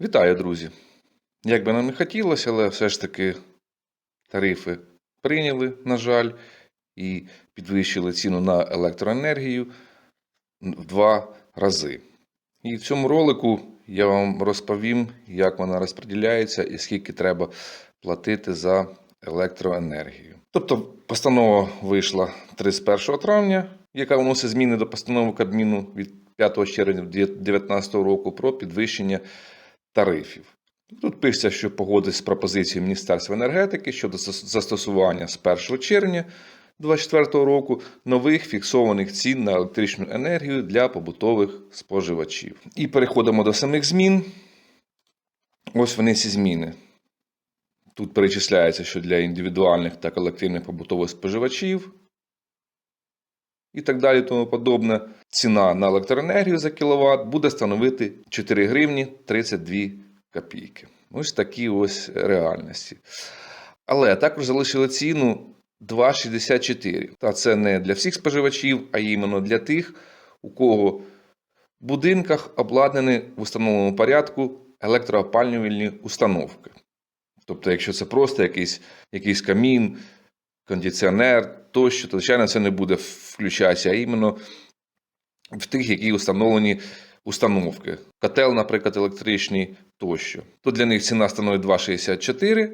Вітаю, друзі! Як би нам не хотілося, але все ж таки тарифи прийняли, на жаль, і підвищили ціну на електроенергію в два рази. І в цьому ролику я вам розповім, як вона розподіляється і скільки треба платити за електроенергію. Тобто, постанова вийшла 31 травня, яка вносить зміни до постанови Кабміну від 5 червня 2019 року про підвищення тарифів. Тут пишеться, що погодить з пропозицією Міністерства енергетики щодо застосування з 1 червня 2024 року нових фіксованих цін на електричну енергію для побутових споживачів. І переходимо до самих змін. Ось вони ці зміни. Тут перечисляється, що для індивідуальних та колективних побутових споживачів і так далі, тому подобне. Ціна на електроенергію за кіловат буде становити 4 гривні 32 копійки. Ось такі ось реальності. Але також залишили ціну 2,64. Та це не для всіх споживачів, а іменно для тих, у кого в будинках обладнані в установленому порядку електроопалювальні установки. Тобто, якщо це просто якийсь, якийсь камін, кондиціонер тощо, то, звичайно, це не буде включатися, а іменно в тих, які установлені установки. Котел, наприклад, електричний тощо. То для них ціна становить 2,64,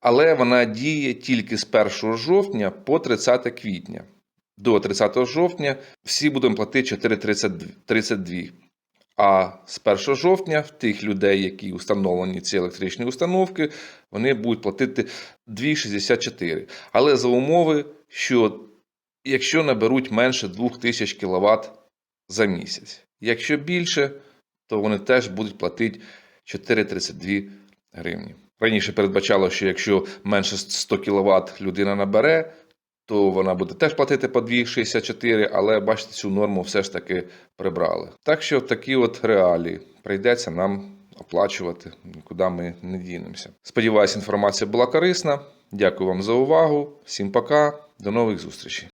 але вона діє тільки з 1 жовтня по 30 квітня. До 30 жовтня всі будемо платити 4,32. А з 1 жовтня в тих людей, які установлені ці електричні установки, вони будуть платити 2,64. Але за умови, що якщо наберуть менше 2000 кВт за місяць. Якщо більше, то вони теж будуть платити 4,32 гривні. Раніше передбачало, що якщо менше 100 кВт людина набере, то вона буде теж платити по 2,64, але бачите, цю норму все ж таки прибрали. Так що такі от реалії прийдеться нам оплачувати, нікуди ми не дінемося. Сподіваюсь, інформація була корисна. Дякую вам за увагу. Всім пока, до нових зустрічей.